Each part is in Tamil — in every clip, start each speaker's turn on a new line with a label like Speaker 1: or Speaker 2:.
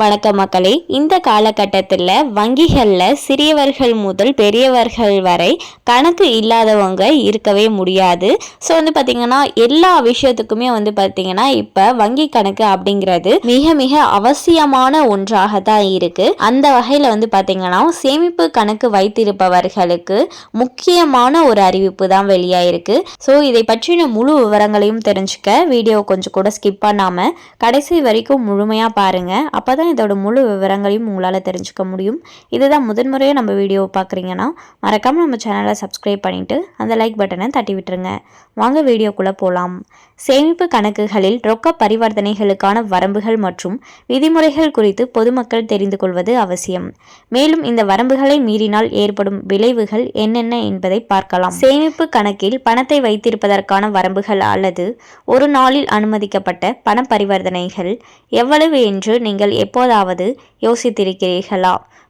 Speaker 1: வணக்க மக்களே. இந்த காலகட்டத்தில் வங்கிகளில் சிறியவர்கள் முதல் பெரியவர்கள் வரை கணக்கு இல்லாதவங்க இருக்கவே முடியாது. ஸோ வந்து பார்த்திங்கன்னா எல்லா விஷயத்துக்குமே வந்து பார்த்திங்கன்னா இப்போ வங்கி கணக்கு அப்படிங்கிறது மிக மிக அவசியமான ஒன்றாக தான் இருக்குது அந்த வகையில் வந்து பார்த்திங்கன்னா சேமிப்பு கணக்கு வைத்திருப்பவர்களுக்கு முக்கியமான ஒரு அறிவிப்பு தான் வெளியாயிருக்கு. ஸோ இதை பற்றின முழு விவரங்களையும் தெரிஞ்சுக்க வீடியோ கொஞ்சம் கூட ஸ்கிப் பண்ணாமல் கடைசி வரைக்கும் முழுமையாக பாருங்கள் அப்போ தான் இதோட முழு விவரங்களையும் உங்களால் தெரிஞ்சுக்க முடியும். இதுதான் முதன்முறையாக நம்ம வீடியோவை பார்க்குறீங்கன்னா மறக்காமல் நம்ம சேனலை சப்ஸ்கிரைப் பண்ணிவிட்டு அந்த லைக் பட்டனை தட்டி விட்டுருங்க. வாங்க வீடியோக்குள்ளே போகலாம் சேமிப்பு கணக்குகளில் ரொக்க பரிவர்த்தனைகளுக்கான வரம்புகள் மற்றும் விதிமுறைகள் குறித்து பொதுமக்கள் தெரிந்து கொள்வது அவசியம். மேலும் இந்த வரம்புகளை மீறினால் ஏற்படும் விளைவுகள் என்னென்ன என்பதை பார்க்கலாம். சேமிப்பு கணக்கில் பணத்தை வைத்திருப்பதற்கான வரம்புகள் அல்லது ஒரு நாளில் அனுமதிக்கப்பட்ட பண பரிவர்த்தனைகள் எவ்வளவு என்று நீங்கள் எப்போதாவது யோசித்திருக்கிறீர்களா?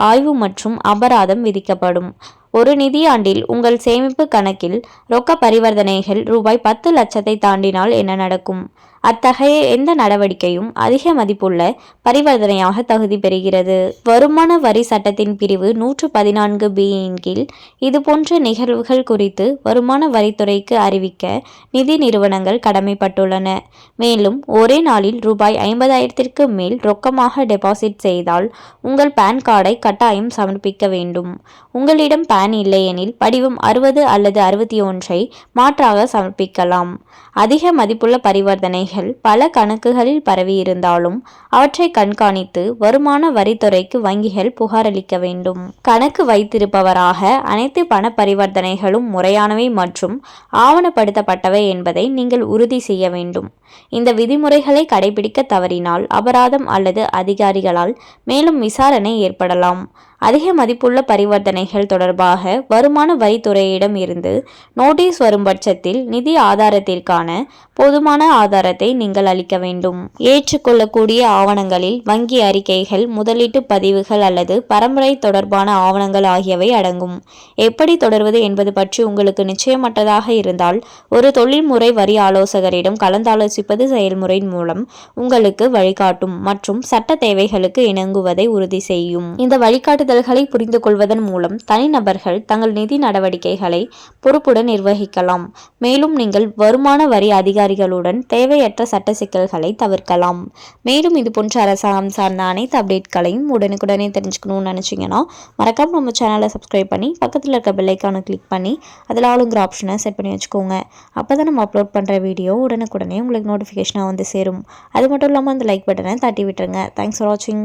Speaker 1: ஆய்வு மற்றும் அபராதம் விதிக்கப்படும். ஒரு நிதியாண்டில் உங்கள் சேமிப்பு கணக்கில் ரொக்க பரிவர்த்தனைகள் ரூபாய் பத்து லட்சத்தை தாண்டினால் என்ன நடக்கும்? அத்தகைய எந்த நடவடிக்கையும் அதிக மதிப்புள்ள பரிவர்த்தனையாக தகுதி பெறுகிறது. வருமான வரி சட்டத்தின் பிரிவு நூற்று பதினான்கு பியின் கீழ் இதுபோன்ற நிகழ்வுகள் குறித்து வருமான வரித்துறைக்கு அறிவிக்க நிதி நிறுவனங்கள் கடமைப்பட்டுள்ளன. மேலும் ஒரே நாளில் ரூபாய் ஐம்பதாயிரத்திற்கு மேல் ரொக்கமாக டெபாசிட் செய்தால் உங்கள் பேன் கார்டை கட்டாயம் சமர்ப்பிக்க வேண்டும். உங்களிடம் பேன் இல்லையெனில் படிவம் அறுபது அல்லது அறுபத்தி ஒன்றை மாற்றாக சமர்ப்பிக்கலாம். அதிக மதிப்புள்ள பரிவர்த்தனை பரிவர்த்தனைகள் பல கணக்குகளில் பரவியிருந்தாலும் அவற்றை கண்காணித்து வருமான வரித்துறைக்கு வங்கிகள் புகாரளிக்க வேண்டும். கணக்கு வைத்திருப்பவராக அனைத்து பண பரிவர்த்தனைகளும் முறையானவை மற்றும் ஆவணப்படுத்தப்பட்டவை என்பதை நீங்கள் உறுதி செய்ய வேண்டும். இந்த விதிமுறைகளை கடைபிடிக்க தவறினால் அபராதம் அல்லது அதிகாரிகளால் மேலும் விசாரணை ஏற்படலாம். அதிக மதிப்புள்ள பரிவர்த்தனைகள் தொடர்பாக வருமான வரித்துறையிடம் இருந்து நோட்டீஸ் வரும் பட்சத்தில் நிதி ஆதாரத்திற்கான போதுமான ஆதாரத்தை நீங்கள் அளிக்க வேண்டும். ஏற்றுக்கொள்ளக்கூடிய ஆவணங்களில் வங்கி அறிக்கைகள் முதலீட்டு பதிவுகள் அல்லது பரம்பரை தொடர்பான ஆவணங்கள் ஆகியவை அடங்கும். எப்படி தொடர்வது என்பது பற்றி உங்களுக்கு நிச்சயமற்றதாக இருந்தால் ஒரு தொழில்முறை வரி ஆலோசகரிடம் கலந்தாலோசிப்பது செயல்முறையின் மூலம் உங்களுக்கு வழிகாட்டும் மற்றும் சட்ட தேவைகளுக்கு இணங்குவதை உறுதி செய்யும். இந்த வழிகாட்டு வழிகாட்டுதல்களை புரிந்து கொள்வதன் மூலம் தனிநபர்கள் தங்கள் நிதி நடவடிக்கைகளை பொறுப்புடன் நிர்வகிக்கலாம். மேலும் நீங்கள் வருமான வரி அதிகாரிகளுடன் தேவையற்ற சட்ட சிக்கல்களை தவிர்க்கலாம். மேலும் இது போன்ற அரசாங்கம் சார்ந்த அனைத்து அப்டேட்களையும் உடனுக்குடனே தெரிஞ்சுக்கணும்னு நினச்சிங்கன்னா மறக்காம நம்ம சேனலை சப்ஸ்கிரைப் பண்ணி பக்கத்தில் இருக்க பெல்லைக்கான கிளிக் பண்ணி அதில் ஆளுங்கிற ஆப்ஷனை செட் பண்ணி வச்சுக்கோங்க. அப்போ தான் நம்ம அப்லோட் பண்ணுற வீடியோ உடனுக்குடனே உங்களுக்கு நோட்டிஃபிகேஷனாக வந்து சேரும். அது மட்டும் இல்லாமல் அந்த லைக் பட்டனை தட்டி விட்டுருங்க. தேங்க்ஸ் ஃபார் வாட்சிங்